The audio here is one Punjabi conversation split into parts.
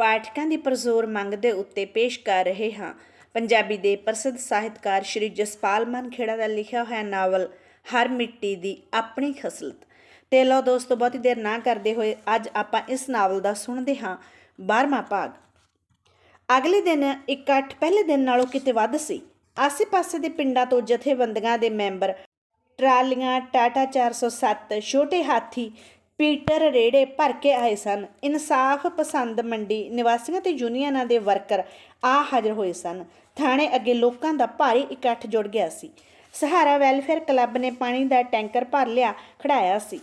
ਪਾਠਕਾਂ ਦੀ ਪਰਜ਼ੋਰ ਮੰਗ ਦੇ ਉੱਤੇ ਪੇਸ਼ ਕਰ ਰਹੇ ਹਾਂ। ਪੰਜਾਬੀ ਦੇ ਪ੍ਰਸਿੱਧ ਸਾਹਿਤਕਾਰ ਸ਼੍ਰੀ ਜਸਪਾਲ ਮਨਖੇੜਾ ਦਾ ਲਿਖਿਆ ਹੋਇਆ ਨਾਵਲ, ਹਰ ਮਿੱਟੀ ਦੀ ਆਪਣੀ ਖਸਲਤ। ਤੇ ਲੋ ਦੋਸਤੋ, ਬਹੁਤੀ ਦੇਰ ਨਾ ਕਰਦੇ ਹੋਏ ਅੱਜ ਆਪਾਂ ਇਸ ਨਾਵਲ ਦਾ ਸੁਣਦੇ ਹਾਂ। 12ਵਾਂ ਭਾਗ। ਅਗਲੇ ਦਿਨ, ਇਕੱਠ ਪਹਿਲੇ ਦਿਨ ਨਾਲੋਂ ਕਿਤੇ ਵੱਧ ਸੀ। ਆਸੇ-ਪਾਸੇ ਦੇ ਪਿੰਡਾਂ ਤੋਂ ਜਥੇਬੰਦੀਆਂ ਦੇ ਮੈਂਬਰ ਟਰਾਲੀਆਂ, ਟਾਟਾ 407 ਛੋਟੇ ਹਾਥੀ ਪੀਟਰ ਰੇੜੇ ਭਰ ਕੇ ਆਏ ਸਨ। ਇਨਸਾਫ ਪਸੰਦ ਮੰਡੀ ਨਿਵਾਸੀਆਂ ਤੇ ਯੂਨੀਅਨਾਂ ਦੇ ਵਰਕਰ ਆ ਹਾਜ਼ਰ ਹੋਏ ਸਨ। ਥਾਣੇ ਅੱਗੇ ਲੋਕਾਂ ਦਾ ਭਾਰੀ ਇਕੱਠ ਜੁੜ ਗਿਆ ਸੀ। ਸਹਾਰਾ ਵੈਲਫੇਅਰ ਕਲੱਬ ਨੇ ਪਾਣੀ ਦਾ ਟੈਂਕਰ ਭਰ ਲਿਆ, ਖੜਾਇਆ ਸੀ।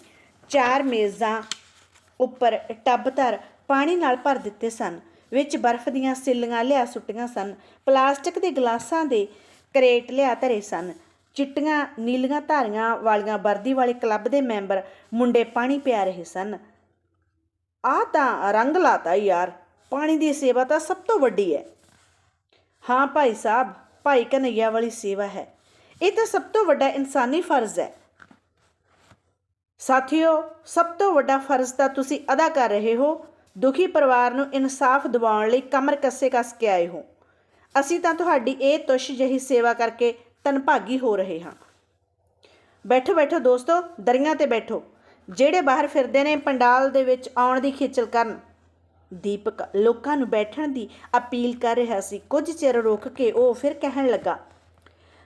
ਚਾਰ ਮੇਜ਼ਾਂ ਉੱਪਰ ਟੱਬ ਧਰ ਪਾਣੀ ਨਾਲ ਭਰ ਦਿੱਤੇ ਸਨ, ਵਿੱਚ ਬਰਫ਼ ਦੀਆਂ ਸਿੱਲੀਆਂ ਲਿਆ ਸੁੱਟੀਆਂ ਸਨ, ਪਲਾਸਟਿਕ ਦੇ ਗਲਾਸਾਂ ਦੇ ਕਰੇਟ ਲਿਆ ਧਰੇ ਸਨ। ਚਿੱਟੀਆਂ ਨੀਲੀਆਂ ਧਾਰੀਆਂ ਵਾਲੀਆਂ ਵਰਦੀ ਵਾਲੇ ਕਲੱਬ ਦੇ ਮੈਂਬਰ ਮੁੰਡੇ ਪਾਣੀ ਪਿਆ ਰਹੇ ਸਨ। ਆ ਤਾਂ ਰੰਗ ਲਾਤਾ ਯਾਰ, ਪਾਣੀ ਦੀ ਸੇਵਾ ਤਾਂ ਸਭ ਤੋਂ ਵੱਡੀ ਹੈ। ਹਾਂ ਭਾਈ ਸਾਹਿਬ, ਭਾਈ ਕਨਈਆ ਵਾਲੀ ਸੇਵਾ ਹੈ। ਇਹ ਤਾਂ ਸਭ ਤੋਂ ਵੱਡਾ ਇਨਸਾਨੀ ਫਰਜ਼ ਹੈ। ਸਾਥੀਓ, ਸਭ ਤੋਂ ਵੱਡਾ ਫਰਜ਼ ਤਾਂ ਤੁਸੀਂ ਅਦਾ ਕਰ ਰਹੇ ਹੋ, ਦੁਖੀ ਪਰਿਵਾਰ ਨੂੰ ਇਨਸਾਫ ਦਿਵਾਉਣ ਲਈ ਕਮਰ ਕੱਸੇ ਕੱਸ ਕੇ ਆਏ ਹੋ। ਅਸੀਂ ਤਾਂ ਤੁਹਾਡੀ ਇਹ ਤੁਸ਼ ਜਿਹੀ ਸੇਵਾ ਕਰਕੇ ਧੰਨਭਾਗੀ ਹੋ ਰਹੇ ਹਾਂ। ਬੈਠੋ ਬੈਠੋ ਦੋਸਤੋ, ਦਰੀਆਂ ਤੇ ਬੈਠੋ। ਜਿਹੜੇ ਬਾਹਰ ਫਿਰਦੇ ਨੇ, ਪੰਡਾਲ ਦੇ ਵਿੱਚ ਆਉਣ ਦੀ ਖੇਚਲ ਕਰਨ। ਦੀਪਕ ਲੋਕਾਂ ਨੂੰ ਬੈਠਣ ਦੀ ਅਪੀਲ ਕਰ ਰਿਹਾ ਸੀ। ਕੁਝ ਚਿਰ ਰੁਕ ਕੇ ਉਹ ਫਿਰ ਕਹਿਣ ਲੱਗਾ,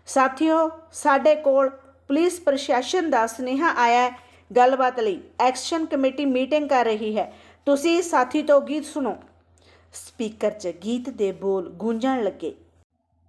ਸਾਥੀਓ, ਸਾਡੇ ਕੋਲ ਪੁਲਿਸ ਪ੍ਰਸ਼ਾਸਨ ਦਾ ਸੁਨੇਹਾ ਆਇਆ ਹੈ ਗੱਲਬਾਤ ਲਈ। ਐਕਸ਼ਨ ਕਮੇਟੀ ਮੀਟਿੰਗ ਕਰ ਰਹੀ ਹੈ। ਤੁਸੀਂ ਸਾਥੀ ਤੋਂ ਗੀਤ ਸੁਣੋ। ਸਪੀਕਰ 'ਚ ਗੀਤ ਦੇ ਬੋਲ ਗੂੰਜਣ ਲੱਗੇ।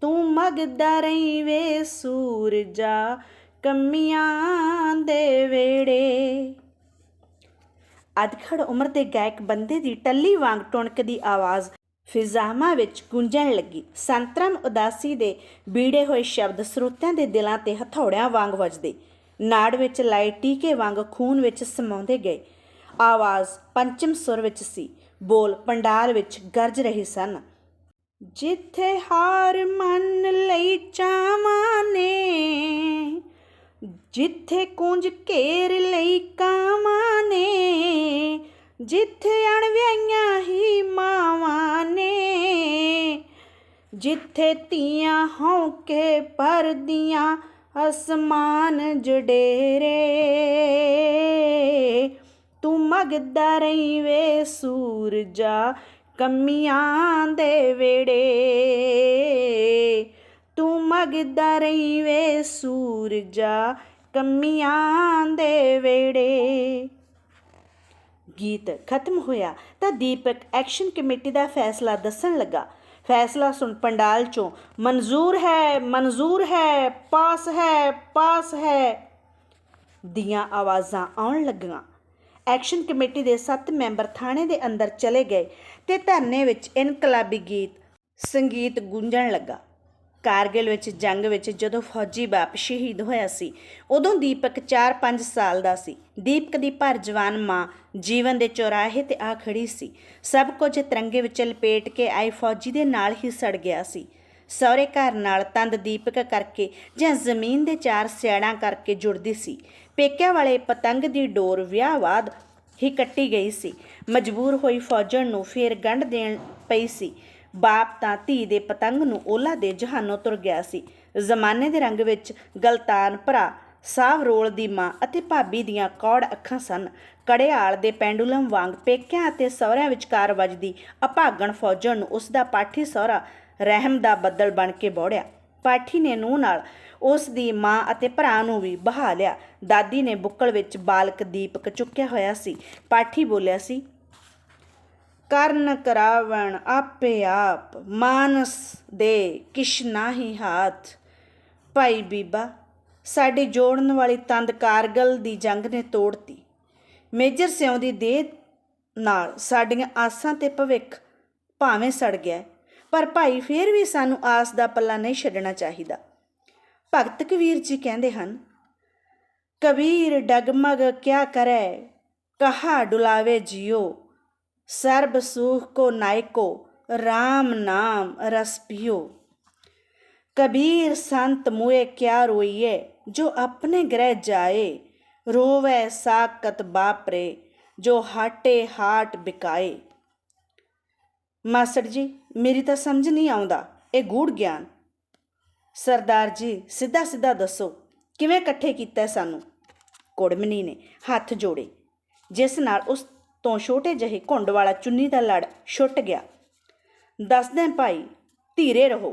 ਤੂੰ ਮਗਦਾ ਰਹੀ ਵੇ ਸੂਰਜਾ ਕਮੀਆਂ ਦੇ ਵੇੜੇ। ਅਧਖੜ ਉਮਰ ਦੇ ਗਾਇਕ ਬੰਦੇ ਦੀ ਟੱਲੀ ਵਾਂਗ ਟੁਣਕ ਦੀ ਆਵਾਜ਼ ਫਿਜ਼ਾਮਾ ਵਿੱਚ ਗੂੰਜਣ ਲੱਗੀ। ਸੰਤਰਮ ਉਦਾਸੀ ਦੇ ਬੀੜੇ ਹੋਏ ਸ਼ਬਦ ਸਰੋਤਿਆਂ ਦੇ ਦਿਲਾਂ ਤੇ ਹਥੌੜਿਆਂ ਵਾਂਗ ਵੱਜਦੇ। ਨਾੜ ਵਿੱਚ ਲਾਏ ਟੀਕੇ ਵਾਂਗ ਖੂਨ ਵਿੱਚ ਸਮਾਉਂਦੇ ਗਏ। ਆਵਾਜ਼ ਪੰਚਮ ਸੁਰ ਵਿੱਚ ਸੀ। ਬੋਲ ਪੰਡਾਲ ਵਿੱਚ ਗਰਜ ਰਹੇ ਸਨ। ਜਿੱਥੇ ਹਾਰ ਮੰਨ ਲਈ ਚਾਵਾਂ ਨੇ, ਜਿੱਥੇ ਕੁੰਜ ਘੇਰ ਲਈ ਕਾਵਾਂ ਨੇ, ਜਿੱਥੇ ਅਣਵਿਆਈਆਂ ਹੀ ਮਾਵਾਂ ਨੇ, ਜਿੱਥੇ ਧੀਆਂ ਹੌਕੇ ਪਰਦੀਆਂ ਅਸਮਾਨ ਜਡੇਰੇ। ਤੂੰ ਮਗਦਾ ਰਹੀ ਵੇ ਸੂਰਜਾ ਕਮੀਆਂ ਦੇ ਵੇੜੇ। ਤੂੰ ਮਗਦਾ ਰਹੀ ਵੇ ਸੂਰਜਾ ਕਮੀਆਂ ਦੇ ਵੇੜੇ। ਗੀਤ ਖਤਮ ਹੋਇਆ ਤਾਂ ਦੀਪਕ ਐਕਸ਼ਨ ਕਮੇਟੀ ਦਾ ਫੈਸਲਾ ਦੱਸਣ ਲੱਗਾ। ਫੈਸਲਾ ਸੁਣ ਪੰਡਾਲ ਚੋਂ, ਮਨਜ਼ੂਰ ਹੈ ਮਨਜ਼ੂਰ ਹੈ, ਪਾਸ ਹੈ ਪਾਸ ਹੈ ਦੀਆਂ ਆਵਾਜ਼ਾਂ ਆਉਣ ਲੱਗੀਆਂ। ਐਕਸ਼ਨ ਕਮੇਟੀ ਦੇ 7 ਮੈਂਬਰ ਥਾਣੇ ਦੇ ਅੰਦਰ ਚਲੇ ਗਏ। ਤੇ ਧਰਨੇ ਵਿੱਚ ਇਨਕਲਾਬੀ ਗੀਤ ਸੰਗੀਤ ਗੂੰਜਣ ਲੱਗਾ। ਕਾਰਗਿਲ ਵਿੱਚ, ਜੰਗ ਵਿੱਚ ਜਦੋਂ ਫੌਜੀ ਬਾਪ ਸ਼ਹੀਦ ਹੋਇਆ ਸੀ, ਉਦੋਂ ਦੀਪਕ 4-5 ਸਾਲ ਦਾ ਸੀ। ਦੀਪਕ ਦੀ ਭਰ ਜਵਾਨ ਮਾਂ ਜੀਵਨ ਦੇ ਚੌਰਾਹੇ ਤੇ ਆ ਖੜੀ ਸੀ। ਸਭ ਕੁਝ ਤਿਰੰਗੇ ਵਿੱਚ ਲਪੇਟ ਕੇ ਆਏ ਫੌਜੀ ਦੇ ਨਾਲ ਹੀ ਸੜ ਗਿਆ ਸੀ। ਸਹੁਰੇ ਘਰ ਨਾਲ ਤੰਦ ਦੀਪਕ ਕਰਕੇ ਜਾਂ ਜ਼ਮੀਨ ਦੇ ਚਾਰ ਸਿਆੜਾਂ ਕਰਕੇ ਜੁੜਦੀ ਸੀ। ਪੇਕਿਆਂ ਵਾਲੇ ਪਤੰਗ ਦੀ ਡੋਰ ਵਿਆਹ ਬਾਅਦ ਹੀ ਕੱਟੀ ਗਈ ਸੀ। ਮਜਬੂਰ ਹੋਈ ਫੌਜਣ ਨੂੰ ਫੇਰ ਗੰਢ ਦੇਣ ਪਈ ਸੀ। ਬਾਪ ਤਾਂ ਧੀ ਦੇ ਪਤੰਗ ਨੂੰ ਓਲਾ ਦੇ ਜਹਾਨੋਂ ਤੁਰ ਗਿਆ ਸੀ। ਜ਼ਮਾਨੇ ਦੇ ਰੰਗ ਵਿੱਚ ਗਲਤਾਨ ਭਰਾ, ਸਾਵ ਰੋਲ ਦੀ ਮਾਂ ਅਤੇ ਭਾਬੀ ਦੀਆਂ ਕੌੜ ਅੱਖਾਂ ਸਨ। ਕੜਿਆਲ ਦੇ ਪੈਂਡੂਲਮ ਵਾਂਗ ਪੇਕਿਆਂ ਅਤੇ ਸਹੁਰਿਆਂ ਵਿਚਕਾਰ ਵੱਜਦੀ ਅਭਾਗਣ ਫੌਜਣ ਨੂੰ ਉਸ ਦਾ ਪਾਠੀ ਸਹੁਰਾ ਰਹਿਮ ਦਾ ਬੱਦਲ ਬਣ ਕੇ ਬੋੜਿਆ। ਪਾਠੀ ਨੇ ਨੂੰਹ ਨਾਲ ਉਸ ਦੀ ਮਾਂ ਅਤੇ ਭਰਾ ਨੂੰ ਵੀ ਬਹਾ ਲਿਆ। ਦਾਦੀ ਨੇ ਬੁੱਕਲ ਵਿੱਚ ਬਾਲਕ ਦੀਪਕ ਚੁੱਕਿਆ ਹੋਇਆ ਸੀ। ਪਾਠੀ ਬੋਲਿਆ ਸੀ, ਕਰਨ ਕਰਾਵਣ ਆਪੇ ਆਪ, ਮਾਨਸ ਦੇ ਕਿਛ ਨਾਹੀ ਹਾਥ। ਭਾਈ ਬੀਬਾ, ਸਾਡੀ ਜੋੜਨ ਵਾਲੀ ਤੰਦ ਕਾਰਗਲ ਦੀ ਜੰਗ ਨੇ ਤੋੜਤੀ। ਮੇਜਰ ਸਿਉਂ ਦੀ ਦੇਹ ਨਾਲ ਸਾਡੀਆਂ ਆਸਾਂ ਤੇ ਭਵਿੱਖ ਭਾਵੇਂ ਸੜ ਗਿਆ ਪਰ ਭਾਈ ਫੇਰ ਵੀ ਸਾਨੂੰ ਆਸ ਦਾ ਪੱਲਾ ਨਹੀਂ ਛੱਡਣਾ ਚਾਹੀਦਾ। ਭਗਤ ਕਬੀਰ ਜੀ ਕਹਿੰਦੇ ਹਨ, ਕਬੀਰ ਡਗਮਗ ਕਿਆ ਕਰੈ, ਕਹਾ ਡੁਲਾਵੇ ਜਿਉ ਸਰਬ ਸੁਖ ਕੋ ਨਾਇਕੋ RAM ਨਾਮ ਰਸ ਪਿਓ। ਕਬੀਰ ਸੰਤ ਮੁਏ ਕਿਆ ਰੋਈਏ, ਜੋ ਆਪਣੇ ਗ੍ਰਹਿ ਜਾਏ, ਰੋਵੇ ਸਾਕਤ ਬਾਪਰੇ, ਜੋ ਹਾਟੇ ਹਾਟ ਬਿਕਾਏ। ਮਾਸੜ ਜੀ, ਮੇਰੀ ਤਾਂ ਸਮਝ ਨਹੀਂ ਆਉਂਦਾ, ਇਹ ਗੂੜ ਗਿਆਨ। ਸਰਦਾਰ ਜੀ, ਸਿੱਧਾ ਸਿੱਧਾ ਦੱਸੋ, ਕਿਵੇਂ ਇਕੱਠੇ ਕੀਤਾ ਸਾਨੂੰ? ਕੁੜਮਣੀ ਨੇ ਹੱਥ ਜੋੜੇ। ਜਿਸ ਨਾਲ ਉਸ ਤੋਂ ਛੋਟੇ ਜਿਹੇ ਘੁੰਡ ਵਾਲਾ ਚੁੰਨੀ ਦਾ ਲੜ ਛੁੱਟ ਗਿਆ। ਦੱਸਦੇ ਭਾਈ, ਧੀਰੇ ਰਹੋ।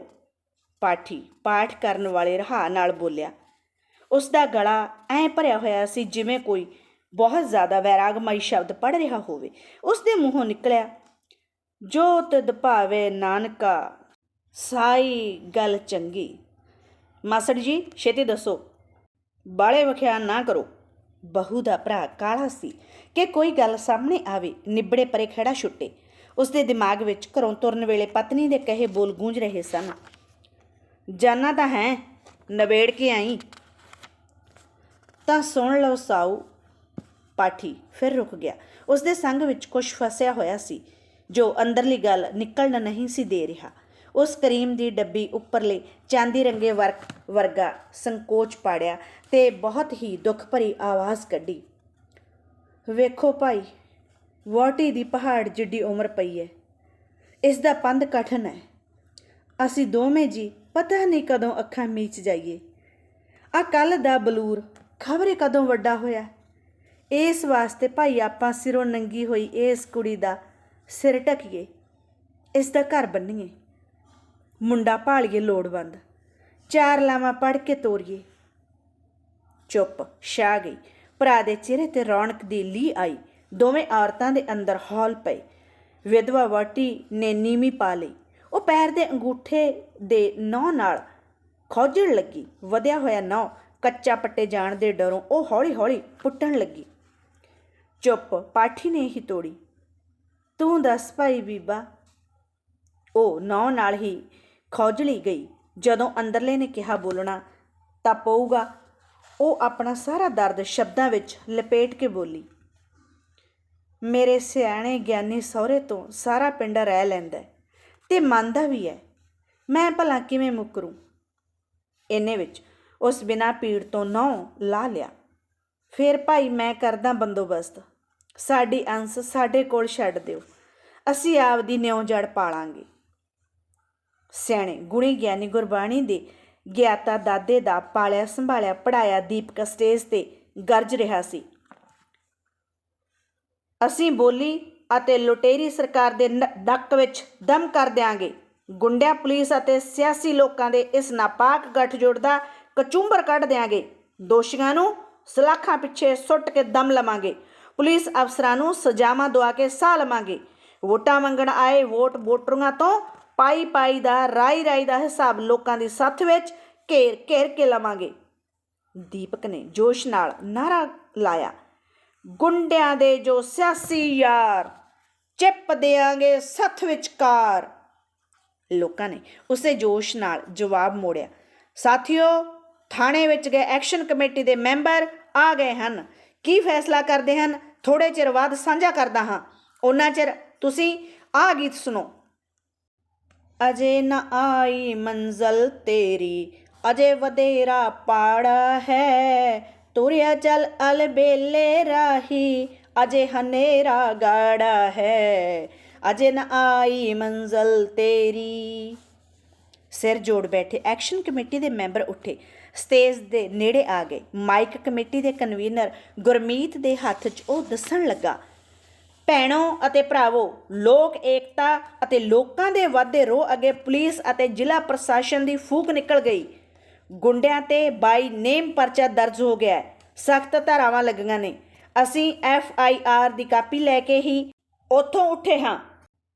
ਪਾਠੀ ਪਾਠ ਕਰਨ ਵਾਲੇ ਰਹਾ ਨਾਲ ਬੋਲਿਆ, ਉਸ ਦਾ ਗਲਾ ਐ ਭਰਿਆ ਹੋਇਆ ਸੀ ਜਿਵੇਂ ਕੋਈ ਬਹੁਤ ਜ਼ਿਆਦਾ ਵੈਰਾਗਮਈ ਸ਼ਬਦ ਪੜ ਰਿਹਾ ਹੋਵੇ। ਉਸ ਦੇ ਮੂੰਹੋਂ ਨਿਕਲਿਆ, ਜੋਤ ਤਦ ਭਾਵੇ ਨਾਨਕਾ, ਸਾਈ ਗੱਲ ਚੰਗੀ। ਮਾਸੜ ਜੀ, ਛੇਤੀ ਦੱਸੋ। ਬਾਲੇ ਵਖਿਆਨ ਨਾ ਕਰੋ। ਬਹੂ ਦਾ ਭਰਾ ਕਾਲਾ ਸੀ ਕਿ ਕੋਈ ਗੱਲ ਸਾਹਮਣੇ ਆਵੇ, ਨਿਬੜੇ ਪਰੇ ਖੜਾ ਛੁੱਟੇ। ਉਸਦੇ ਦਿਮਾਗ ਵਿੱਚ ਘਰੋਂ ਤੁਰਨ ਵੇਲੇ ਪਤਨੀ ਦੇ ਕਹੇ ਬੋਲ ਗੂੰਜ ਰਹੇ ਸਨ। ਜਾਨਾ ਤਾਂ ਹੈ, ਨਵੇੜ ਕੇ ਆਈ? ਤਾਂ ਸੁਣ ਲਓ ਸਾਊ। ਪਾਠੀ ਫਿਰ ਰੁਕ ਗਿਆ। ਉਸਦੇ ਸੰਗ ਵਿੱਚ ਕੁਝ ਫਸਿਆ ਹੋਇਆ ਸੀ, ਜੋ ਅੰਦਰਲੀ ਗੱਲ ਨਿਕਲਣ ਨਹੀਂ ਸੀ ਦੇ ਰਿਹਾ। ਉਸ ਕਰੀਮ ਦੀ ਡੱਬੀ ਉੱਪਰਲੇ ਚਾਂਦੀ ਰੰਗੇ ਵਰਕ ਵਰਗਾ ਸੰਕੋਚ ਪਾੜਿਆ ਤੇ ਬਹੁਤ ਹੀ ਦੁੱਖ ਭਰੀ ਆਵਾਜ਼ ਕੱਢੀ। ਵੇਖੋ ਭਾਈ ਵੋਟੀ ਦੀ ਪਹਾੜ ਜਿੱਡੀ ਉਮਰ ਪਈ ਹੈ ਇਸ ਦਾ ਪੰਧ ਕਠਨ ਹੈ। ਅਸੀਂ ਦੋਵੇਂ ਜੀ ਪਤਾ ਨਹੀਂ ਕਦੋਂ ਅੱਖਾਂ ਮੀਚ ਜਾਈਏ। ਆ ਕੱਲ ਦਾ ਬਲੂਰ ਖਬਰੇ ਕਦੋਂ ਵੱਡਾ ਹੋਇਆ? ਇਸ ਵਾਸਤੇ ਭਾਈ ਆਪਾਂ ਸਿਰੋਂ ਨੰਗੀ ਹੋਈ ਇਸ ਕੁੜੀ ਦਾ ਸਿਰ ਢਕੀਏ। ਇਸ ਦਾ ਘਰ ਬੰਨੀਏ। ਮੁੰਡਾ ਭਾਲੀਏ ਲੋੜਵੰਦ। ਚਾਰ ਲਾਵਾਂ ਪੜ ਕੇ ਤੋਰੀਏ। ਚੁੱਪ, ਛਾ ਗਈ। ਭਰਾ ਦੇ ਚਿਹਰੇ ਤੇ ਰੌਣਕ ਦੀ ਲੀ ਆਈ। ਦੋਵੇਂ ਔਰਤਾਂ ਦੇ ਅੰਦਰ ਹੌਲ ਪਏ। ਵਿਧਵਾ ਵਟੀ ਨੇ ਨੀਵੀਂ ਪਾ ਲਈ। ਉਹ ਪੈਰ ਦੇ ਅੰਗੂਠੇ ਦੇ ਨੌ ਨਾਲ ਖੋਜਣ ਲੱਗੀ। ਵਧਿਆ ਹੋਇਆ ਨੌ ਕੱਚਾ ਪੱਟੇ ਜਾਣ ਦੇ ਡਰੋਂ ਉਹ ਹੌਲੀ-ਹੌਲੀ ਪੁੱਟਣ ਲੱਗੀ। ਚੁੱਪ, ਪਾਠੀ ਨੇ ਹੀ ਤੋੜੀ। ਤੂੰ ਦੱਸ ਭਾਈ ਬੀਬਾ। ਉਹ ਨੌ ਨਾਲ ਹੀ ਖੌਜਲੀ ਗਈ। ਜਦੋਂ ਅੰਦਰਲੇ ਨੇ ਕਿਹਾ, ਬੋਲਣਾ ਤਾਂ ਪਊਗਾ। ਉਹ ਆਪਣਾ ਸਾਰਾ ਦਰਦ ਸ਼ਬਦਾਂ ਵਿੱਚ ਲਪੇਟ ਕੇ ਬੋਲੀ, ਮੇਰੇ ਸਿਆਣੇ ਗਿਆਨੀ ਸਹੁਰੇ ਤੋਂ ਸਾਰਾ ਪਿੰਡ ਰਹਿ ਲੈਂਦਾ ਹੈ ਤੇ ਮੰਨਦਾ ਵੀ ਹੈ। ਮੈਂ ਭਲਾ ਕਿਵੇਂ ਮੁਕਰੂ? ਇੰਨੇ ਵਿੱਚ ਉਸ ਬਿਨਾ ਪੀੜ ਤੋਂ ਨੌ ਲਾ ਲਿਆ। ਫਿਰ ਭਾਈ, ਮੈਂ ਕਰਦਾ ਬੰਦੋਬਸਤ। ਸਾਡੀ ਅੰਸ ਸਾਡੇ ਕੋਲ ਛੱਡ ਦਿਓ। ਅਸੀਂ ਆਪਦੀ ਨਿਉ ਜੜ ਪਾਲਾਂਗੇ। ਸਿਆਣੇ ਗੁਣੀ ਗਿਆਨੀ ਗੁਰਬਾਣੀ ਦੇ ਗਿਆਤਾ ਦਾਦੇ ਦਾ ਪਾਲਿਆ ਸੰਭਾਲਿਆ ਪੜਾਇਆ ਦੀਪਕ ਸਟੇਜ ਤੇ ਗਰਜ ਰਿਹਾ ਸੀ। ਅਸੀਂ ਬੋਲੀ ਅਤੇ ਲੁਟੇਰੀ ਸਰਕਾਰ ਦੇ ਨੱਕ ਵਿੱਚ ਦਮ ਕਰ ਦਿਆਂਗੇ। ਗੁੰਡਿਆਂ, ਪੁਲਿਸ ਅਤੇ ਸਿਆਸੀ ਲੋਕਾਂ ਦੇ ਇਸ ਨਾਪਾਕ ਗੱਠਜੋੜ ਦਾ ਕਚੂੰਬਰ ਕੱਢ ਦਿਆਂਗੇ। ਦੋਸ਼ੀਆਂ ਨੂੰ ਸਲਾਖਾਂ ਪਿੱਛੇ ਸੁੱਟ ਕੇ ਦਮ ਲਵਾਂਗੇ। ਪੁਲਿਸ ਅਫਸਰਾਂ ਨੂੰ ਸਜ਼ਾਵਾਂ ਦਵਾ ਕੇ ਸਾਹ ਲਵਾਂਗੇ। ਵੋਟਾਂ ਮੰਗਣ ਆਏ ਵੋਟ ਵੋਟਰਾਂ ਤੋਂ ਪਾਈ ਪਾਈ ਦਾ, ਰਾਈ ਰਾਈ ਦਾ ਹਿਸਾਬ ਲੋਕਾਂ ਦੀ ਸੱਥ ਵਿੱਚ ਘੇਰ ਘੇਰ ਕੇ ਲਵਾਂਗੇ। ਦੀਪਕ ਨੇ ਜੋਸ਼ ਨਾਲ ਨਾਰਾ ਲਾਇਆ, ਗੁੰਡਿਆਂ ਦੇ ਜੋ ਸਿਆਸੀ ਯਾਰ, ਚਿੱਪ ਦੇਾਂਗੇ ਸੱਥ ਵਿਚਕਾਰ। ਲੋਕਾਂ ਨੇ ਉਸੇ ਜੋਸ਼ ਨਾਲ ਜਵਾਬ ਮੋੜਿਆ, ਸਾਥੀਓ, ਥਾਣੇ ਵਿੱਚ ਗਏ ਐਕਸ਼ਨ ਕਮੇਟੀ ਦੇ ਮੈਂਬਰ ਆ ਗਏ ਹਨ। ਕੀ ਫੈਸਲਾ ਕਰਦੇ ਹਨ? ਥੋੜੇ ਚਿਰ ਬਾਅਦ ਸਾਂਝਾ ਕਰਦਾ ਹਾਂ। ਉਹਨਾਂ ਚਿਰ ਤੁਸੀਂ ਆ ਗੀਤ ਸੁਣੋ। ਅਜੇ ਨਾ ਆਈ ਮੰਜ਼ਲ ਤੇਰੀ, ਅਜੇ ਵਧੇਰਾ ਪਾੜਾ ਹੈ। ਤੁਰਿਆ ਚੱਲ ਅਲਬੇਲੇ ਰਾਹੀ, ਅਜੇ ਹਨੇਰਾ ਗਾੜਾ ਹੈ। ਅਜੇ ਨਾ ਆਈ ਮੰਜ਼ਲ ਤੇਰੀ। ਸਿਰ ਜੋੜ ਬੈਠੇ, ਐਕਸ਼ਨ ਕਮੇਟੀ ਦੇ ਮੈਂਬਰ ਉੱਠੇ। ਸਟੇਜ ਦੇ ਨੇੜੇ ਆ ਗਏ। ਮਾਈਕ ਕਮੇਟੀ ਦੇ ਕਨਵੀਨਰ ਗੁਰਮੀਤ ਦੇ ਹੱਥ 'ਚ ਉਹ ਦੱਸਣ ਲੱਗਾ ਭੈਣੋ ਅਤੇ ਭਰਾਵੋ, ਲੋਕ ਏਕਤਾ ਅਤੇ ਲੋਕਾਂ ਦੇ ਵਾਧੇ ਰੋਹ ਅੱਗੇ ਪੁਲਿਸ ਅਤੇ ਜ਼ਿਲ੍ਹਾ ਪ੍ਰਸ਼ਾਸਨ ਦੀ ਫੂਕ ਨਿਕਲ ਗਈ। ਗੁੰਡਿਆਂ ਤੇ ਬਾਈ ਨੇਮ ਪਰਚਾ ਦਰਜ ਹੋ ਗਿਆ ਸਖਤ ਧਾਰਾਵਾਂ ਲੱਗੀਆਂ ਨੇ। ਅਸੀਂ ਐਫ ਆਈ ਆਰ ਦੀ ਕਾਪੀ ਲੈ ਕੇ ਹੀ ਉੱਥੋਂ ਉੱਠੇ ਹਾਂ।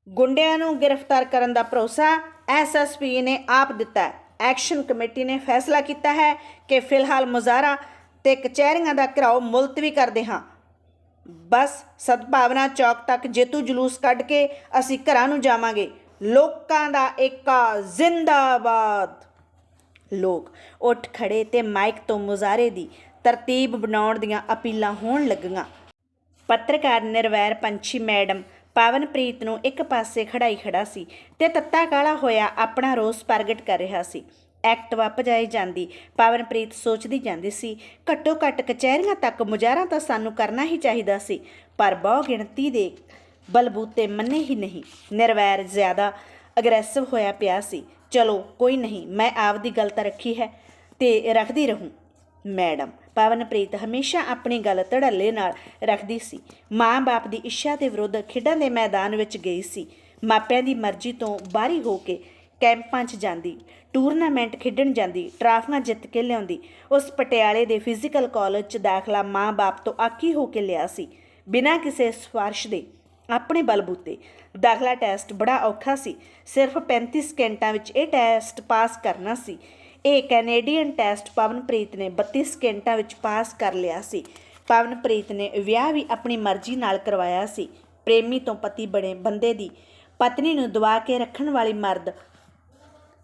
ਗੁੰਡਿਆਂ ਨੂੰ ਗ੍ਰਿਫਤਾਰ ਕਰਨ ਦਾ ਭਰੋਸਾ ਐਸਐਸਪੀ ਨੇ ਆਪ ਦਿੱਤਾ ਐਕਸ਼ਨ ਕਮੇਟੀ ਨੇ ਫੈਸਲਾ ਕੀਤਾ ਹੈ ਕਿ ਫਿਲਹਾਲ ਮੁਜ਼ਾਹਰਾ ਤੇ ਕਚਹਿਰੀਆਂ ਦਾ ਘਿਰਾਓ ਮੁਲਤਵੀ ਕਰਦੇ ਹਾਂ। ਬਸ ਸਦਭਾਵਨਾ ਚੌਕ ਤੱਕ ਜੇਤੂ ਜਲੂਸ ਕੱਢ ਕੇ ਅਸੀਂ ਘਰਾਂ ਨੂੰ ਜਾਵਾਂਗੇ। ਲੋਕਾਂ ਦਾ ਏਕਾ ਜ਼ਿੰਦਾਬਾਦ। ਲੋਕ ਉੱਠ ਖੜੇ ਤੇ ਮਾਈਕ ਤੋਂ ਮੁਜ਼ਾਰੇ ਦੀ ਤਰਤੀਬ ਬਣਾਉਣ ਦੀਆਂ ਅਪੀਲਾਂ ਹੋਣ ਲੱਗੀਆਂ। ਪੱਤਰਕਾਰ ਨਿਰਵੈਰ ਪੰਛੀ ਮੈਡਮ ਪਾਵਨਪ੍ਰੀਤ ਨੂੰ ਇੱਕ ਪਾਸੇ ਖੜਾਈ ਖੜਾ ਸੀ ਤੇ ਤੱਤਾ ਕਾਲਾ ਹੋਇਆ ਆਪਣਾ ਰੋਸ ਪ੍ਰਗਟ ਕਰ ਰਿਹਾ ਸੀ। ਐਕਟਿਵਾ ਭਜਾਈ ਜਾਂਦੀ। ਪਵਨਪ੍ਰੀਤ ਸੋਚਦੀ ਜਾਂਦੀ ਸੀ, ਘੱਟੋ ਘੱਟ ਕਚਹਿਰੀਆਂ ਤੱਕ ਮੁਜ਼ਾਹਰਾ ਤਾਂ ਸਾਨੂੰ ਕਰਨਾ ਹੀ ਚਾਹੀਦਾ ਸੀ, ਪਰ ਬਹੁ ਗਿਣਤੀ ਦੇ ਬਲਬੂਤੇ ਮੰਨੇ ਹੀ ਨਹੀਂ। ਨਿਰਵੈਰ ਜ਼ਿਆਦਾ ਅਗਰੈਸਿਵ ਹੋਇਆ ਪਿਆ ਸੀ, ਚਲੋ, ਕੋਈ ਨਹੀਂ, ਮੈਂ ਆਪ ਦੀ ਗੱਲ ਤਾਂ ਰੱਖੀ ਹੈ ਤੇ ਰੱਖਦੀ ਰਹੂੰ। ਮੈਡਮ, ਪਵਨਪ੍ਰੀਤ ਹਮੇਸ਼ਾ ਆਪਣੀ ਗੱਲ ਧੜੱਲੇ ਨਾਲ ਰੱਖਦੀ ਸੀ, ਮਾਂ-ਬਾਪ ਦੀ ਇੱਛਾ ਦੇ ਵਿਰੁੱਧ ਖੇਡਾਂ ਦੇ ਮੈਦਾਨ ਵਿੱਚ ਗਈ ਸੀ। ਮਾਪਿਆਂ ਦੀ ਮਰਜ਼ੀ ਤੋਂ ਬਾਹਰੀ ਹੋ ਕੇ ਕੈਂਪਾਂ 'ਚ ਜਾਂਦੀ, ਟੂਰਨਾਮੈਂਟ ਖੇਡਣ ਜਾਂਦੀ, ਟਰਾਫੀਆਂ ਜਿੱਤ ਕੇ ਲਿਆਉਂਦੀ, ਉਸ ਪਟਿਆਲੇ ਦੇ ਫਿਜ਼ੀਕਲ ਕਾਲਜ 'ਚ ਦਾਖਲਾ ਮਾਂ-ਬਾਪ ਤੋਂ ਆਕੀ ਹੋ ਕੇ ਲਿਆ ਸੀ। ਬਿਨਾਂ ਕਿਸੇ ਸਿਫਾਰਿਸ਼ ਦੇ, ਆਪਣੇ ਬਲਬੂਤੇ ਦਾਖਲਾ ਟੈਸਟ ਬੜਾ ਔਖਾ ਸੀ। ਸਿਰਫ 35 ਸਕਿੰਟਾਂ ਵਿੱਚ ਇਹ ਟੈਸਟ ਪਾਸ ਕਰਨਾ ਸੀ। ਇਹ ਕੈਨੇਡੀਅਨ ਟੈਸਟ ਪਵਨਪ੍ਰੀਤ ਨੇ 32 ਸਕਿੰਟਾਂ ਵਿੱਚ ਪਾਸ ਕਰ ਲਿਆ ਸੀ। ਪਵਨਪ੍ਰੀਤ ਨੇ ਵਿਆਹ ਵੀ ਆਪਣੀ ਮਰਜ਼ੀ ਨਾਲ ਕਰਵਾਇਆ ਸੀ। ਪ੍ਰੇਮੀ ਤੋਂ ਪਤੀ ਬਣੇ ਬੰਦੇ ਦੀ ਪਤਨੀ ਨੂੰ ਦਵਾ ਕੇ ਰੱਖਣ ਵਾਲੀ ਮਰਦ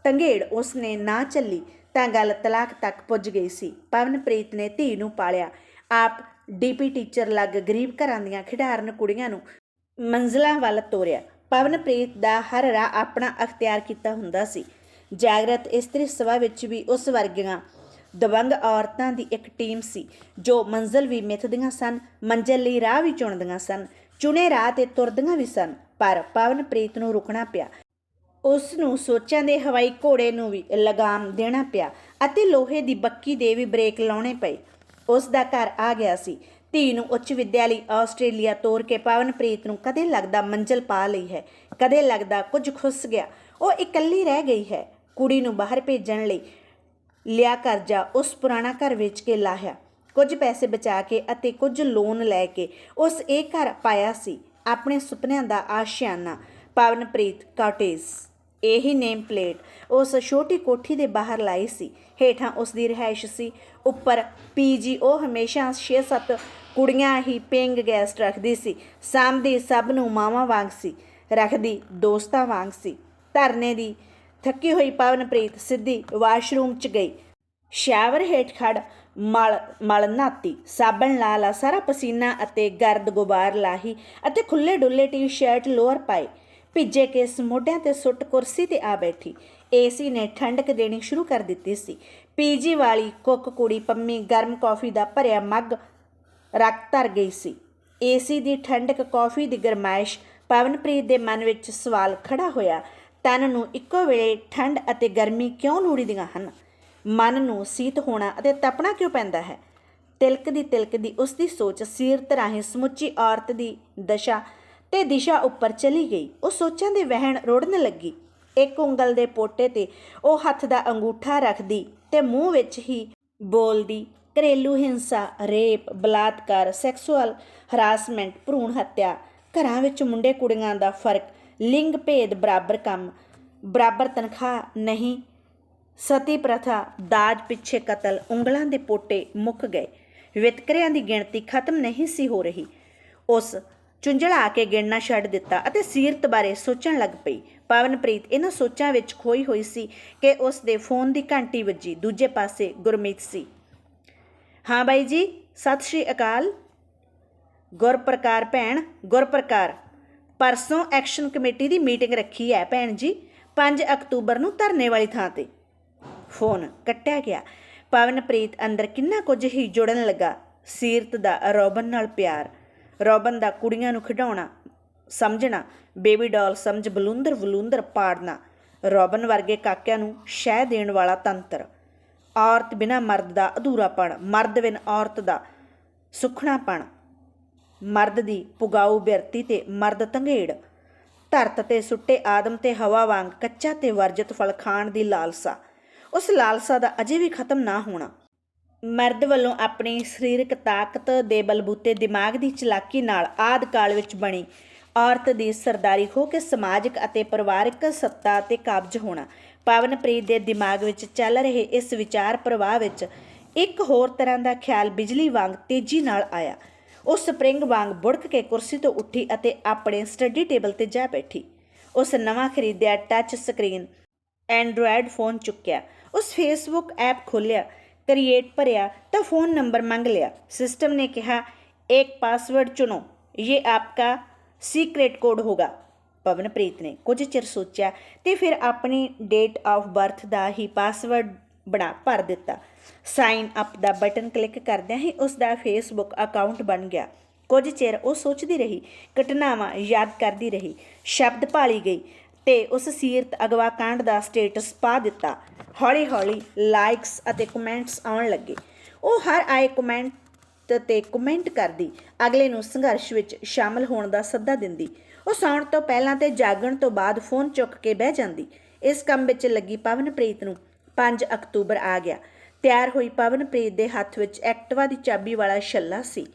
ਧੰਘੇੜ ਉਸ ਨੇ ਨਾ ਚੱਲੀ ਤਾਂ ਗੱਲ ਤਲਾਕ ਤੱਕ ਪੁੱਜ ਗਈ ਸੀ। ਪਵਨਪ੍ਰੀਤ ਨੇ ਧੀ ਨੂੰ ਪਾਲਿਆ। ਆਪ ਡੀਪੀ ਟੀਚਰ ਲੱਗ ਗਰੀਬ ਘਰਾਂ ਦੀਆਂ ਖਿਡਾਰਨ ਕੁੜੀਆਂ ਨੂੰ ਮੰਜ਼ਲਾਂ ਵੱਲ ਤੋਰਿਆ। ਪਵਨਪ੍ਰੀਤ ਦਾ ਹਰ ਰਾਹ ਆਪਣਾ ਅਖਤਿਆਰ ਕੀਤਾ ਹੁੰਦਾ ਸੀ। ਜਾਗਰਤ ਇਸਤਰੀ ਸਭਾ ਵਿੱਚ ਵੀ ਉਸ ਵਰਗੀਆਂ ਦਵੰਗ ਔਰਤਾਂ ਦੀ ਇੱਕ ਟੀਮ ਸੀ, ਜੋ ਮੰਜ਼ਲ ਵੀ ਮਿੱਥਦੀਆਂ ਸਨ, ਮੰਜ਼ਲ ਲਈ ਰਾਹ ਵੀ ਚੁਣਦੀਆਂ ਸਨ, ਚੁਣੇ ਰਾਹ ਤੇ ਤੁਰਦੀਆਂ ਵੀ ਸਨ, ਪਰ ਪਵਨਪ੍ਰੀਤ ਨੂੰ ਰੁਕਣਾ ਪਿਆ। ਉਸ ਨੂੰ ਸੋਚਾਂ ਦੇ ਹਵਾਈ ਘੋੜੇ ਨੂੰ ਵੀ ਲਗਾਮ ਦੇਣਾ ਪਿਆ ਅਤੇ ਲੋਹੇ ਦੀ ਬੱਕੀ ਦੇ ਵੀ ਬ੍ਰੇਕ ਲਾਉਣੇ ਪਏ। ਉਸ ਦਾ ਘਰ ਆ ਗਿਆ ਸੀ। ਧੀ ਨੂੰ ਉੱਚ ਵਿਦਿਆ ਲਈ ਆਸਟ੍ਰੇਲੀਆ ਤੋਰ ਕੇ ਪਵਨਪ੍ਰੀਤ ਨੂੰ ਕਦੇ ਲੱਗਦਾ ਮੰਜ਼ਲ ਪਾ ਲਈ ਹੈ, ਕਦੇ ਲੱਗਦਾ ਕੁਝ ਖੁੱਸ ਗਿਆ। ਉਹ ਇਕੱਲੀ ਰਹਿ ਗਈ ਹੈ। ਕੁੜੀ ਨੂੰ ਬਾਹਰ ਭੇਜਣ ਲਈ ਲਿਆ ਕਰਜ਼ਾ ਉਸ ਪੁਰਾਣਾ ਘਰ ਵੇਚ ਕੇ ਲਾਹਿਆ। ਕੁਝ ਪੈਸੇ ਬਚਾ ਕੇ ਅਤੇ ਕੁਝ ਲੋਨ ਲੈ ਕੇ ਉਸ ਇਹ ਘਰ ਪਾਇਆ ਸੀ। ਆਪਣੇ ਸੁਪਨਿਆਂ ਦਾ ਆਸ਼ਿਆਨਾ। ਪਵਨਪ੍ਰੀਤ ਕਾਟੇਜ ਇਹੀ ਨੇਮ ਪਲੇਟ ਉਸ ਛੋਟੀ ਕੋਠੀ ਦੇ ਬਾਹਰ ਲਾਈ ਸੀ। ਹੇਠਾਂ ਉਸ ਦੀ ਰਿਹਾਇਸ਼ ਸੀ। ਉੱਪਰ ਪੀਜੀ ਉਹ ਹਮੇਸ਼ਾ 6-7 ਕੁੜੀਆਂ ਹੀ ਪਿੰਗ ਗੈਸਟ ਰੱਖਦੀ ਸੀ। ਸਾਂਭਦੀ ਸਭ ਨੂੰ ਮਾਵਾਂ ਵਾਂਗ ਸੀ। ਰੱਖਦੀ ਦੋਸਤਾਂ ਵਾਂਗ ਸੀ। ਧਰਨੇ ਦੀ ਥੱਕੀ ਹੋਈ ਪਵਨਪ੍ਰੀਤ ਸਿੱਧੀ ਵਾਸ਼ਰੂਮ 'ਚ ਗਈ। ਸ਼ਾਵਰ ਹੇਠ ਖੜ ਮਲ ਮਲ ਨਾਤੀ। ਸਾਬਣ ਲਾ ਲਾ ਸਾਰਾ ਪਸੀਨਾ ਅਤੇ ਗਰਦ ਗੁਬਾਰ ਲਾਹੀ ਅਤੇ ਖੁੱਲੇ ਡੁੱਲੇ ਟੀ-ਸ਼ਰਟ ਲੋਅਰ ਪਾਈ ਭਿੱਜੇ ਕੇਸ ਮੋਢਿਆਂ ਤੇ ਸੁੱਟ ਕੁਰਸੀ ਤੇ ਆ ਬੈਠੀ। ਏਸੀ ਨੇ ਠੰਡਕ ਦੇਣੀ ਸ਼ੁਰੂ ਕਰ ਦਿੱਤੀ ਸੀ। ਪੀਜੀ ਵਾਲੀ ਕੁੱਕ ਕੁੜੀ ਪੰਮੀ ਗਰਮ ਕੌਫੀ ਦਾ ਭਰਿਆ ਮੱਗ ਰੱਖ ਧਰ ਗਈ ਸੀ। ਏਸੀ ਦੀ ਠੰਡਕ ਕੌਫੀ ਦੀ ਗਰਮਾਇਸ਼ ਪਵਨਪ੍ਰੀਤ ਦੇ ਮਨ ਵਿੱਚ ਸਵਾਲ ਖੜਾ ਹੋਇਆ, ਤਨ ਨੂੰ ਇੱਕੋ ਵੇਲੇ ਠੰਡ ਅਤੇ ਗਰਮੀ ਕਿਉਂ ਲੋੜੀਦੀਆਂ ਹਨ? ਮਨ ਨੂੰ ਸੀਤ ਹੋਣਾ ਅਤੇ ਤਪਣਾ ਕਿਉਂ ਪੈਂਦਾ ਹੈ? ਤਿਲਕ ਦੀ ਉਸ ਦੀ ਸੋਚ ਸੀਰਤ ਰਾਹੀਂ ਸਮੁੱਚੀ ਔਰਤ ਦੀ ਦਸ਼ਾ ਤੇ ਦਿਸ਼ਾ ਉੱਪਰ ਚਲੀ ਗਈ। ਉਹ ਸੋਚਾਂ ਦੇ ਵਹਿਣ ਰੋੜਨ ਲੱਗੀ। ਇੱਕ ਉਂਗਲ ਦੇ ਪੋਟੇ ਤੇ ਉਹ ਹੱਥ ਦਾ ਅੰਗੂਠਾ ਰੱਖਦੀ ਤੇ ਮੂੰਹ ਵਿੱਚ ਹੀ ਬੋਲਦੀ, ਘਰੇਲੂ ਹਿੰਸਾ, ਰੇਪ, ਬਲਾਤਕਾਰ, ਸੈਕਸੁਅਲ ਹਰਾਸਮੈਂਟ, ਭਰੂਣ ਹੱਤਿਆ, ਘਰਾਂ ਵਿੱਚ ਮੁੰਡੇ ਕੁੜੀਆਂ ਦਾ ਫ਼ਰਕ, ਲਿੰਗ ਭੇਦ ਬਰਾਬਰ ਕੰਮ, ਬਰਾਬਰ ਤਨਖਾਹ ਨਹੀਂ, ਸਤੀ ਪ੍ਰਥਾ, ਦਾਜ ਪਿੱਛੇ ਕਤਲ, ਉਂਗਲਾਂ ਦੇ ਪੋਟੇ ਮੁੱਕ ਗਏ। ਵਿਤਕਰਿਆਂ ਦੀ ਗਿਣਤੀ ਖਤਮ ਨਹੀਂ ਸੀ ਹੋ ਰਹੀ। ਉਸ ਚੁੰਝਲਾ ਕੇ ਗਿਣਨਾ ਛੱਡ ਦਿੱਤਾ ਅਤੇ ਸੀਰਤ ਬਾਰੇ ਸੋਚਣ ਲੱਗ ਪਈ। ਪਵਨਪ੍ਰੀਤ ਇਹਨਾਂ ਸੋਚਾਂ ਵਿੱਚ ਖੋਈ ਹੋਈ ਸੀ ਕਿ ਉਸ ਦੇ ਫੋਨ ਦੀ ਘੰਟੀ ਵੱਜੀ, ਦੂਜੇ ਪਾਸੇ ਗੁਰਮੀਤ ਸੀ। ਹਾਂ ਬਾਈ ਜੀ, ਸਤਿ ਸ਼੍ਰੀ ਅਕਾਲ। ਗੁਰਪ੍ਰਕਾਰ ਭੈਣ, ਗੁਰਪ੍ਰਕਾਰ, ਪਰਸੋਂ ਐਕਸ਼ਨ ਕਮੇਟੀ ਦੀ ਮੀਟਿੰਗ ਰੱਖੀ ਹੈ ਭੈਣ ਜੀ 5 ਅਕਤੂਬਰ ਨੂੰ ਧਰਨੇ ਵਾਲੀ ਥਾਂ ਤੇ। ਫੋਨ ਕੱਟਿਆ ਗਿਆ। ਪਵਨਪ੍ਰੀਤ ਅੰਦਰ ਕਿੰਨਾ ਕੁਝ ਹੀ ਜੁੜਨ ਲੱਗਾ। ਸੀਰਤ ਦਾ ਰੋਬਨ ਨਾਲ ਪਿਆਰ। ਰੋਬਨ ਦਾ ਕੁੜੀਆਂ ਨੂੰ ਖਿਡਾਉਣਾ ਸਮਝਣਾ, ਬੇਬੀ ਡਾਲ ਸਮਝ ਬਲੂੰਦਰ ਬਲੂੰਦਰ ਪਾੜਨਾ, ਰੋਬਨ ਵਰਗੇ ਕਾਕਿਆਂ ਨੂੰ ਸ਼ਹਿ ਦੇਣ ਵਾਲਾ ਤੰਤਰ। ਔਰਤ ਬਿਨਾ ਮਰਦ ਦਾ ਅਧੂਰਾਪਣ, ਮਰਦ ਬਿਨ ਔਰਤ ਦਾ ਸੁਖਣਾਪਣ। ਮਰਦ ਦੀ ਪੁਗਾਊ ਬਿਰਤੀ ਤੇ ਮਰਦ ਤੰਗੇੜ ਧਰਤ ਤੇ ਸੁੱਟੇ ਆਦਮ ਤੇ ਹਵਾ ਵਾਂਗ ਕੱਚਾ ਤੇ ਵਰਜਿਤ ਫਲ ਖਾਣ ਦੀ ਲਾਲਸਾ। ਉਸ ਲਾਲਸਾ ਦਾ ਅਜੇ ਵੀ ਖਤਮ ਨਾ ਹੋਣਾ। ਮਰਦ ਵੱਲੋਂ ਆਪਣੀ ਸਰੀਰਕ ਤਾਕਤ ਦੇ ਬਲਬੂਤੇ ਦਿਮਾਗ ਦੀ ਚਲਾਕੀ ਨਾਲ ਆਦ ਕਾਲ ਵਿੱਚ ਬਣੀ ਔਰਤ ਦੀ ਸਰਦਾਰੀ ਹੋ ਕੇ ਸਮਾਜਿਕ ਅਤੇ ਪਰਿਵਾਰਕ ਸੱਤਾ ਤੇ ਕਾਬਜ ਹੋਣਾ। ਪਵਨਪ੍ਰੀਤ ਦੇ ਦਿਮਾਗ ਵਿੱਚ ਚੱਲ ਰਹੇ ਇਸ ਵਿਚਾਰ ਪ੍ਰਵਾਹ ਵਿੱਚ ਇੱਕ ਹੋਰ ਤਰ੍ਹਾਂ ਦਾ ਖਿਆਲ ਬਿਜਲੀ ਵਾਂਗ ਤੇਜ਼ੀ ਨਾਲ ਆਇਆ। ਉਹ ਸਪਰਿੰਗ ਵਾਂਗ ਬੁੜਕ ਕੇ ਕੁਰਸੀ ਤੋਂ ਉੱਠੀ ਅਤੇ ਆਪਣੇ ਸਟੱਡੀ ਟੇਬਲ ਤੇ ਜਾ ਬੈਠੀ। ਉਸ ਨਵਾਂ ਖਰੀਦਿਆ ਟੱਚ ਸਕਰੀਨ ਐਂਡਰੋਇਡ ਫੋਨ ਚੁੱਕਿਆ। ਉਸ ਫੇਸਬੁੱਕ ਐਪ ਖੋਲ੍ਹਿਆ। ਕ੍ਰੀਏਟ ਭਰਿਆ ਤਾਂ ਫੋਨ ਨੰਬਰ ਮੰਗ ਲਿਆ ਸਿਸਟਮ ਨੇ ਕਿਹਾ एक पासवर्ड चुनो ये आपका सीक्रेट कोड होगा ਪਵਨਪ੍ਰੀਤ ਨੇ ਕੁਝ ਚਿਰ ਸੋਚਿਆ ਤੇ ਫਿਰ ਆਪਣੀ ਡੇਟ ਆਫ ਬਰਥ ਦਾ ਹੀ ਪਾਸਵਰਡ ਬਣਾ ਭਰ ਦਿੱਤਾ ਸਾਈਨ ਅਪ ਦਾ ਬਟਨ ਕਲਿੱਕ ਕਰਦਿਆਂ ਹੀ ਉਸ ਦਾ ਫੇਸਬੁੱਕ ਅਕਾਊਂਟ ਬਣ ਗਿਆ ਕੁਝ ਚਿਰ ਉਹ ਸੋਚਦੀ ਰਹੀ ਘਟਨਾਵਾਂ ਯਾਦ ਕਰਦੀ ਰਹੀ ਸ਼ਬਦ ਭਾਲੀ ਗਈ ਤੇ ਉਸ ਸੀਰਤ ਅਗਵਾ ਕਾਂਡ ਦਾ ਸਟੇਟਸ ਪਾ ਦਿੱਤਾ। ਹੌਲੀ-ਹੌਲੀ ਲਾਈਕਸ ਅਤੇ ਕਮੈਂਟਸ ਆਉਣ ਲੱਗੇ। ਉਹ ਹਰ ਆਏ ਕਮੈਂਟ ਤੇ ਕਮੈਂਟ ਕਰਦੀ, ਅਗਲੇ ਨੂੰ ਸੰਘਰਸ਼ ਵਿੱਚ ਸ਼ਾਮਲ ਹੋਣ ਦਾ ਸੱਦਾ ਦਿੰਦੀ। ਉਹ ਸੌਣ ਤੋਂ ਪਹਿਲਾਂ ਤੇ ਜਾਗਣ ਤੋਂ ਬਾਅਦ ਫੋਨ ਚੁੱਕ ਕੇ ਬਹਿ ਜਾਂਦੀ। ਇਸ ਕੰਮ ਵਿੱਚ ਲੱਗੀ ਪਵਨਪ੍ਰੀਤ ਨੂੰ 5 ਅਕਤੂਬਰ ਆ ਗਿਆ। ਤਿਆਰ ਹੋਈ ਪਵਨਪ੍ਰੀਤ ਦੇ ਹੱਥ ਵਿੱਚ ਐਕਟਿਵਾ ਦੀ ਚਾਬੀ ਵਾਲਾ ਛੱਲਾ ਸੀ।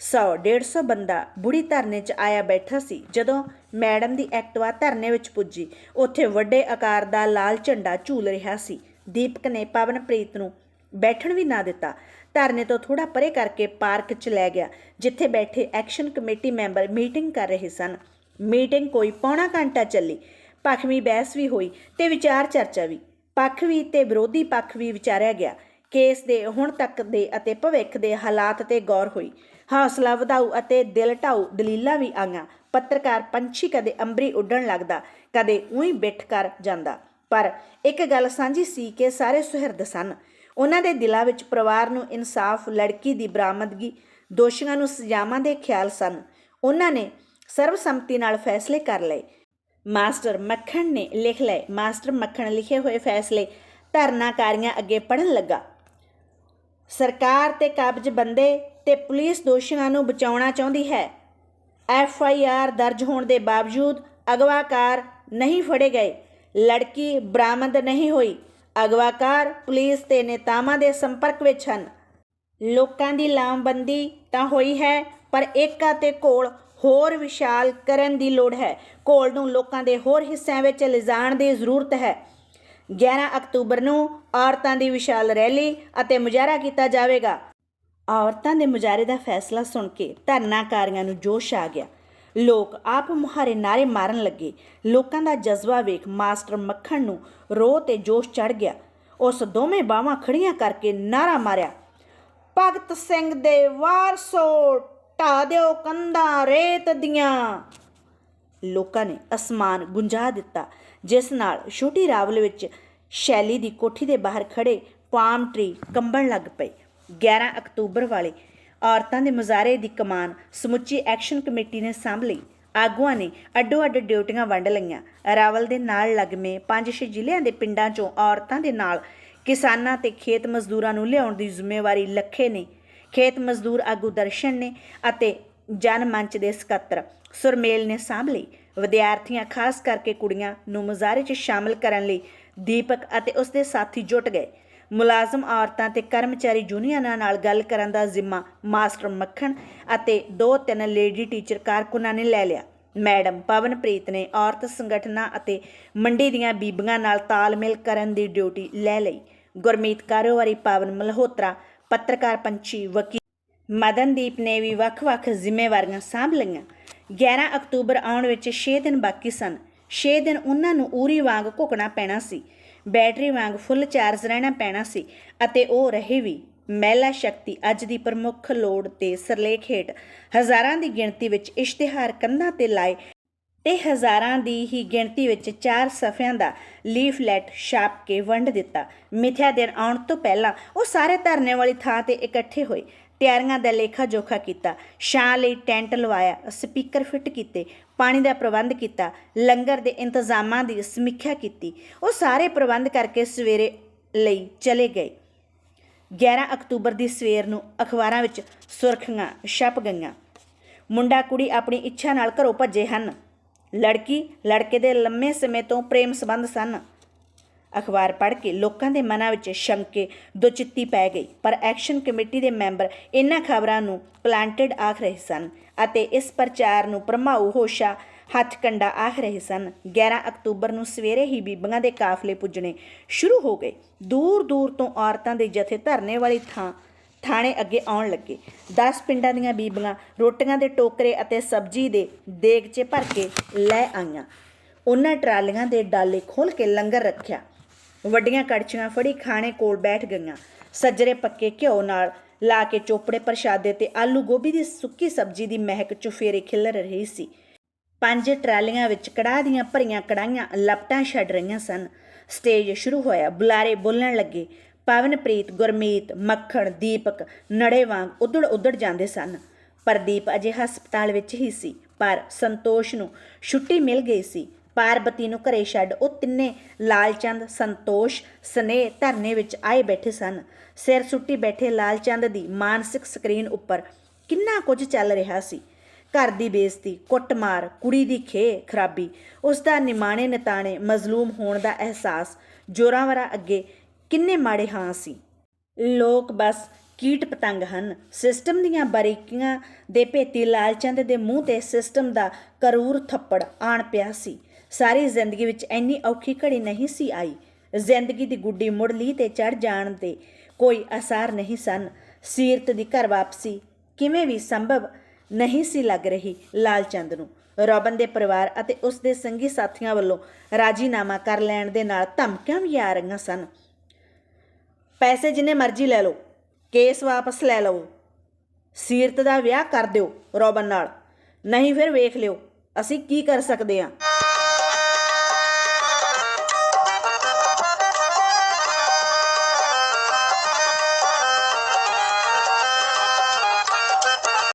100 150 ਬੰਦਾ ਬੁੜੀ ਧਰਨੇ 'ਚ ਆਇਆ ਬੈਠਾ ਸੀ। ਜਦੋਂ ਮੈਡਮ ਦੀ ਐਕਟਿਵਾ ਧਰਨੇ ਵਿੱਚ ਪੁੱਜੀ। ਉੱਥੇ ਵੱਡੇ ਆਕਾਰ ਦਾ ਲਾਲ ਝੰਡਾ ਝੂਲ ਰਿਹਾ ਸੀ। ਦੀਪਕ ਨੇ ਪਵਨਪ੍ਰੀਤ ਨੂੰ ਬੈਠਣ ਵੀ ਨਾ ਦਿੱਤਾ। ਧਰਨੇ ਤੋਂ ਥੋੜਾ ਪਰੇ ਕਰਕੇ ਪਾਰਕ 'ਚ ਲੈ ਗਿਆ, ਜਿੱਥੇ ਬੈਠੇ ਐਕਸ਼ਨ ਕਮੇਟੀ ਮੈਂਬਰ ਮੀਟਿੰਗ ਕਰ ਰਹੇ ਸਨ। ਮੀਟਿੰਗ ਕੋਈ ਪੌਣਾ ਘੰਟਾ ਚੱਲੀ। ਪੱਖਵੀ ਬਹਿਸ ਵੀ ਹੋਈ ਤੇ ਵਿਚਾਰ ਚਰਚਾ ਵੀ। ਪੱਖ ਵੀ ਤੇ ਵਿਰੋਧੀ ਪੱਖ ਵੀ ਵਿਚਾਰਿਆ ਗਿਆ। ਕੇਸ ਦੇ ਹੁਣ ਤੱਕ ਦੇ ਅਤੇ ਭਵਿੱਖ ਦੇ ਹਾਲਾਤ ਤੇ ਗੌਰ ਹੋਈ। ਹੌਸਲਾ ਵਧਾਊ ਅਤੇ ਦਿਲ ਢਾਊ ਦਲੀਲਾਂ ਵੀ ਆਈਆਂ। ਪੱਤਰਕਾਰ ਪੰਛੀ ਕਦੇ ਅੰਬਰੀ ਉੱਡਣ ਲੱਗਦਾ, ਕਦੇ ਉਹੀ ਬਿੱਠ ਕਰ ਜਾਂਦਾ। ਪਰ ਇੱਕ ਗੱਲ ਸਾਂਝੀ ਸੀ ਕਿ ਸਾਰੇ ਸੁਹਿਰਦ ਸਨ। ਉਹਨਾਂ ਦੇ ਦਿਲਾਂ ਵਿੱਚ ਪਰਿਵਾਰ ਨੂੰ ਇਨਸਾਫ, ਲੜਕੀ ਦੀ ਬਰਾਮਦਗੀ, ਦੋਸ਼ੀਆਂ ਨੂੰ ਸਜ਼ਾਵਾਂ ਦੇ ਖਿਆਲ ਸਨ। ਉਹਨਾਂ ਨੇ ਸਰਬਸੰਮਤੀ ਨਾਲ ਫੈਸਲੇ ਕਰ ਲਏ। ਮਾਸਟਰ ਮੱਖਣ ਨੇ ਲਿਖ ਲਏ। ਮਾਸਟਰ ਮੱਖਣ ਲਿਖੇ ਹੋਏ ਫੈਸਲੇ ਧਰਨਾਕਾਰੀਆਂ ਅੱਗੇ ਪੜਨ ਲੱਗਾ। ਸਰਕਾਰ ਤੇ ਕਾਬਜ ਬੰਦੇ ਤੇ ਪੁਲਿਸ ਦੋਸ਼ੀਆਂ ਨੂੰ ਬਚਾਉਣਾ ਚਾਹੁੰਦੀ ਹੈ। ਐਫ ਆਈ ਆਰ ਦਰਜ ਹੋਣ ਦੇ ਬਾਵਜੂਦ ਅਗਵਾਕਾਰ ਨਹੀਂ ਫੜੇ ਗਏ। ਲੜਕੀ ਬਰਾਮਦ ਨਹੀਂ ਹੋਈ। ਅਗਵਾਕਾਰ ਪੁਲਿਸ ਤੇ ਨੇਤਾਵਾਂ ਦੇ ਸੰਪਰਕ ਵਿੱਚ ਹਨ। ਲੋਕਾਂ ਦੀ ਲਾਮਬੰਦੀ ਤਾਂ ਹੋਈ ਹੈ, ਪਰ ਏਕਾ ਤੇ ਘੋਲ ਹੋਰ ਵਿਸ਼ਾਲ ਕਰਨ ਦੀ ਲੋੜ ਹੈ। ਘੋਲ ਨੂੰ ਲੋਕਾਂ ਦੇ ਹੋਰ ਹਿੱਸਿਆਂ ਵਿੱਚ ਲਿਜਾਣ ਦੀ ਜ਼ਰੂਰਤ ਹੈ। 11 ਅਕਤੂਬਰ ਨੂੰ ਔਰਤਾਂ ਦੀ ਵਿਸ਼ਾਲ ਰੈਲੀ ਅਤੇ ਮੁਜ਼ਾਹਰਾ ਕੀਤਾ ਜਾਵੇਗਾ। ਔਰਤਾਂ ਦੇ ਮੁਜ਼ਾਰੇ ਦਾ ਫੈਸਲਾ ਸੁਣ ਕੇ ਧਰਨਾਕਾਰੀਆਂ ਨੂੰ ਜੋਸ਼ ਆ ਗਿਆ। ਲੋਕ ਆਪ ਮੁਹਾਰੇ ਨਾਰੇ ਮਾਰਨ ਲੱਗੇ। ਲੋਕਾਂ ਦਾ ਜਜ਼ਬਾ ਵੇਖ ਮਾਸਟਰ ਮੱਖਣ ਨੂੰ ਰੋਹ ਤੇ ਜੋਸ਼ ਚੜ ਗਿਆ। ਉਸ ਦੋਵੇਂ ਬਾਹਾਂ ਖੜੀਆਂ ਕਰਕੇ ਨਾਰਾ ਮਾਰਿਆ, ਭਗਤ ਸਿੰਘ ਦੇ ਵਾਰਸੋ ਢਾ ਦਿਓ ਕੰਧਾਂ ਰੇਤ ਦੀਆਂ। ਲੋਕਾਂ ਨੇ ਅਸਮਾਨ ਗੁੰਜਾ ਦਿੱਤਾ, ਜਿਸ ਨਾਲ ਛੋਟੀ ਰਾਵਲ ਵਿੱਚ ਸ਼ੈਲੀ ਦੀ ਕੋਠੀ ਦੇ ਬਾਹਰ ਖੜੇ ਪਾਮ ਟਰੀ ਕੰਬਣ ਲੱਗ ਪਏ। 11 ਅਕਤੂਬਰ ਵਾਲੇ ਔਰਤਾਂ ਦੇ ਮੁਜ਼ਾਹਰੇ ਦੀ ਕਮਾਨ ਸਮੁੱਚੀ ਐਕਸ਼ਨ ਕਮੇਟੀ ਨੇ ਸਾਂਭ ਲਈ। ਆਗੂਆਂ ਨੇ ਅੱਡੋ ਅੱਡ ਡਿਊਟੀਆਂ ਵੰਡ ਲਈਆਂ। ਰਾਵਲ ਦੇ ਨਾਲ ਲੱਗਵੇਂ ਪੰਜ ਛੇ ਜ਼ਿਲ੍ਹਿਆਂ ਦੇ ਪਿੰਡਾਂ 'ਚੋਂ ਔਰਤਾਂ ਦੇ ਨਾਲ ਕਿਸਾਨਾਂ ਤੇ ਖੇਤ ਮਜ਼ਦੂਰਾਂ ਨੂੰ ਲਿਆਉਣ ਦੀ ਜ਼ਿੰਮੇਵਾਰੀ ਲੱਖੇ ਨੇ। ਖੇਤ ਮਜ਼ਦੂਰ ਆਗੂ ਦਰਸ਼ਨ ਨੇ ਅਤੇ ਜਨ ਮੰਚ ਦੇ ਸਕੱਤਰ ਸੁਰਮੇਲ ਨੇ ਸਾਂਭ ਲਈ। ਵਿਦਿਆਰਥੀਆਂ, ਖਾਸ ਕਰਕੇ ਕੁੜੀਆਂ ਨੂੰ ਮੁਜ਼ਾਹਰੇ 'ਚ ਸ਼ਾਮਲ ਕਰਨ ਲਈ ਦੀਪਕ ਅਤੇ ਉਸ ਦੇ ਸਾਥੀ ਜੁਟ ਗਏ। ਮੁਲਾਜ਼ਮ ਔਰਤਾਂ ਤੇ ਕਰਮਚਾਰੀ ਯੂਨੀਅਨਾਂ ਨਾਲ ਗੱਲ ਕਰਨ ਦਾ ਜ਼ਿੰਮਾ ਮਾਸਟਰ ਮੱਖਣ ਅਤੇ ਦੋ ਤਿੰਨ ਲੇਡੀ ਟੀਚਰ ਕਾਰਕੁਨਾਂ ਨੇ ਲੈ ਲਿਆ। ਮੈਡਮ ਪਵਨਪ੍ਰੀਤ ਨੇ ਔਰਤ ਸੰਗਠਨਾਂ ਅਤੇ ਮੰਡੀ ਦੀਆਂ ਬੀਬੀਆਂ ਨਾਲ ਤਾਲਮੇਲ ਕਰਨ ਦੀ ਡਿਊਟੀ ਲੈ ਲਈ। ਗੁਰਮੀਤ ਕਾਰੋਬਾਰੀ ਪਾਵਨ ਮਲਹੋਤਰਾ, ਪੱਤਰਕਾਰ ਪੰਛੀ ਵਕੀਲ ਮਦਨਦੀਪ ਨੇ ਵੀ ਵੱਖ-ਵੱਖ ਜ਼ਿੰਮੇਵਾਰੀਆਂ ਸਾਂਭ ਲਈਆਂ। 11 ਅਕਤੂਬਰ ਆਉਣ ਵਿੱਚ 6 ਦਿਨ ਬਾਕੀ ਸਨ। 6 ਦਿਨ ਉਹਨਾਂ ਨੂੰ ਊਰੀ ਵਾਂਗ ਘੁਕਣਾ ਪੈਣਾ ਸੀ। ਬੈਟਰੀ ਵਾਂਗ ਫੁੱਲ ਚਾਰਜ ਰਹਿਣਾ ਪੈਣਾ ਸੀ ਅਤੇ ਉਹ ਰਹੇ ਵੀ। ਮਹਿਲਾ ਸ਼ਕਤੀ ਅੱਜ ਦੀ ਪ੍ਰਮੁੱਖ ਲੋੜ ਤੇ ਸਰਲੇਖ ਹੇਠ ਹਜ਼ਾਰਾਂ ਦੀ ਗਿਣਤੀ ਵਿੱਚ ਇਸ਼ਤਿਹਾਰ ਕੰਧਾਂ ਤੇ ਲਾਏ ਤੇ ਹਜ਼ਾਰਾਂ ਦੀ ਹੀ ਗਿਣਤੀ ਵਿੱਚ ਚਾਰ ਸਫ਼ਿਆਂ ਦਾ ਲੀਫਲੈਟ ਛਾਪ ਕੇ ਵੰਡ ਦਿੱਤਾ। ਮਿਥਿਆ ਦਿਨ ਆਉਣ ਤੋਂ ਪਹਿਲਾਂ ਉਹ ਸਾਰੇ ਧਰਨੇ ਵਾਲੀ ਥਾਂ ਤੇ ਇਕੱਠੇ ਹੋਏ। ਤਿਆਰੀਆਂ ਦਾ ਲੇਖਾ ਜੋਖਾ ਕੀਤਾ। ਛਾਂ ਲਈ ਟੈਂਟ ਲਵਾਇਆ, ਸਪੀਕਰ ਫਿੱਟ ਕੀਤੇ, ਪਾਣੀ ਦਾ ਪ੍ਰਬੰਧ ਕੀਤਾ, ਲੰਗਰ ਦੇ ਇੰਤਜ਼ਾਮਾਂ ਦੀ ਸਮੀਖਿਆ ਕੀਤੀ। ਉਹ ਸਾਰੇ ਪ੍ਰਬੰਧ ਕਰਕੇ ਸਵੇਰੇ ਲਈ ਚਲੇ ਗਏ। 11 ਅਕਤੂਬਰ ਦੀ ਸਵੇਰ ਨੂੰ ਅਖਬਾਰਾਂ ਵਿੱਚ ਸੁਰਖੀਆਂ ਛਪ ਗਈਆਂ। ਮੁੰਡਾ ਕੁੜੀ ਆਪਣੀ ਇੱਛਾ ਨਾਲ ਘਰੋਂ ਭੱਜੇ ਹਨ। ਲੜਕੀ, ਲੜਕੇ ਦੇ ਲੰਮੇ ਸਮੇਂ ਤੋਂ ਪ੍ਰੇਮ ਸੰਬੰਧ ਸਨ। ਅਖਬਾਰ ਪੜ੍ਹ ਕੇ ਲੋਕਾਂ ਦੇ ਮਨਾਂ ਵਿੱਚ ਸ਼ੰਕੇ, ਦੁਚਿੱਤੀ ਪੈ ਗਈ। ਪਰ ਐਕਸ਼ਨ ਕਮੇਟੀ ਦੇ ਮੈਂਬਰ ਇਹਨਾਂ ਖਬਰਾਂ ਨੂੰ ਪਲਾਂਟਡ ਆਖ ਰਹੇ ਸਨ ਅਤੇ ਇਸ ਪ੍ਰਚਾਰ ਨੂੰ ਭਰਮਾਊ ਹੋਸ਼ਾ ਹੱਥ ਕੰਡਾ ਆਖ ਰਹੇ ਸਨ। 11 ਅਕਤੂਬਰ ਨੂੰ ਸਵੇਰੇ ਹੀ ਬੀਬੀਆਂ ਦੇ ਕਾਫਲੇ ਪੁੱਜਣੇ ਸ਼ੁਰੂ ਹੋ ਗਏ। ਦੂਰ ਦੂਰ ਤੋਂ ਔਰਤਾਂ ਦੇ ਜਥੇ ਧਰਨੇ ਵਾਲੀ ਥਾਂ, ਥਾਣੇ ਅੱਗੇ ਆਉਣ ਲੱਗੇ। 10 ਪਿੰਡਾਂ ਦੀਆਂ ਬੀਬੀਆਂ ਰੋਟੀਆਂ ਦੇ ਟੋਕਰੇ ਅਤੇ ਸਬਜ਼ੀ ਦੇ ਦੇਗਚੇ ਭਰ ਕੇ ਲੈ ਆਈਆਂ। ਉਹਨਾਂ ਟਰਾਲੀਆਂ ਦੇ ਡਾਲੇ ਖੋਲ ਕੇ ਲੰਗਰ ਰੱਖਿਆ। ਵੱਡੀਆਂ ਕੜਛੀਆਂ ਫੜੀ ਖਾਣੇ ਕੋਲ ਬੈਠ ਗਈਆਂ। ਸੱਜਰੇ ਪੱਕੇ ਘਿਓ ਨਾਲ ਲਾ ਕੇ ਚੋਪੜੇ ਪ੍ਰਸ਼ਾਦੇ ਤੇ ਆਲੂ ਗੋਭੀ ਦੀ ਸੁੱਕੀ ਸਬਜ਼ੀ ਦੀ ਮਹਿਕ ਚੁਫੇਰੇ ਖਿਲਰ ਰਹੀ ਸੀ। ਪੰਜ ਟਰਾਲੀਆਂ ਵਿੱਚ ਕੜਾਹ ਦੀਆਂ ਭਰੀਆਂ ਕੜਾਈਆਂ ਲਪਟਾਂ ਛੱਡ ਰਹੀਆਂ ਸਨ। ਸਟੇਜ ਸ਼ੁਰੂ ਹੋਇਆ। ਬੁਲਾਰੇ ਬੋਲਣ ਲੱਗੇ, ਪਵਨਪ੍ਰੀਤ, ਗੁਰਮੀਤ, ਮੱਖਣ, ਦੀਪਕ, ਨੜੇ ਵਾਂਗ ਉਧੜ ਉਧੜ ਜਾਂਦੇ ਸਨ। ਪ੍ਰਦੀਪ ਅਜੇ ਹਸਪਤਾਲ ਵਿੱਚ ਹੀ ਸੀ, ਪਰ ਸੰਤੋਸ਼ ਨੂੰ ਛੁੱਟੀ ਮਿਲ ਗਈ ਸੀ। ਪਾਰਬਤੀ ਨੂੰ ਘਰੇ ਛੱਡ ਉਹ ਤਿੰਨੇ ਲਾਲਚੰਦ, ਸੰਤੋਸ਼, ਸਨੇਹ ਧਰਨੇ ਵਿੱਚ ਆਏ ਬੈਠੇ ਸਨ। ਸਿਰ ਸੁੱਟੀ ਬੈਠੇ ਲਾਲਚੰਦ ਦੀ ਮਾਨਸਿਕ ਸਕਰੀਨ ਉੱਪਰ ਕਿੰਨਾ ਕੁਝ ਚੱਲ ਰਿਹਾ ਸੀ। ਘਰ ਦੀ ਬੇਇੱਜ਼ਤੀ, ਕੁੱਟਮਾਰ, ਕੁੜੀ ਦੀ ਖੇ ਖਰਾਬੀ, ਉਸ ਦਾ ਨਿਮਾਣੇ ਨਿਤਾਣੇ ਮਜ਼ਲੂਮ ਹੋਣ ਦਾ ਅਹਿਸਾਸ ਜੋਰਾਵਰਾ ਅੱਗੇ ਕਿੰਨੇ ਮਾੜੇ ਹਾਂ ਸੀ ਲੋਕ ਬਸ ਕੀਟ ਪਤੰਗ ਹਨ। ਸਿਸਟਮ ਦੀਆਂ ਬਾਰੀਕੀਆਂ ਦੇ ਭੇਤੀ ਲਾਲਚੰਦ ਦੇ ਮੂੰਹ ਤੇ ਸਿਸਟਮ ਦਾ ਕਰੂਰ ਥੱਪੜ ਆਣ ਪਿਆ ਸੀ। ਸਾਰੀ ਜ਼ਿੰਦਗੀ ਵਿੱਚ ਇੰਨੀ ਔਖੀ ਘੜੀ ਨਹੀਂ ਸੀ ਆਈ। ਜ਼ਿੰਦਗੀ ਦੀ ਗੁੱਡੀ ਮੁੜ ਲਈ ਤੇ ਚੜ ਜਾਣ ਦੇ ਕੋਈ ਅਸਾਰ ਨਹੀਂ ਸਨ। ਸੀਰਤ ਦੀ ਘਰ ਵਾਪਸੀ ਕਿਵੇਂ ਵੀ ਸੰਭਵ ਨਹੀਂ ਸੀ ਲੱਗ ਰਹੀ ਲਾਲਚੰਦ ਨੂੰ। ਰੋਬਨ ਦੇ ਪਰਿਵਾਰ ਅਤੇ ਉਸ ਦੇ ਸੰਗੀ ਸਾਥੀਆਂ ਵੱਲੋਂ ਰਾਜੀਨਾਮਾ ਕਰ ਲੈਣ ਦੇ ਨਾਲ ਧਮਕੀਆਂ ਵੀ ਆ ਰਹੀਆਂ ਸਨ। ਪੈਸੇ ਜਿੰਨੇ ਮਰਜ਼ੀ ਲੈ ਲਓ, ਕੇਸ ਵਾਪਸ ਲੈ ਲਓ। ਸੀਰਤ ਦਾ ਵਿਆਹ ਕਰ ਦਿਓ ਰੋਬਨ ਨਾਲ। ਨਹੀਂ ਫਿਰ ਵੇਖ ਲਿਓ, ਅਸੀਂ ਕੀ ਕਰ ਸਕਦੇ ਹਾਂ?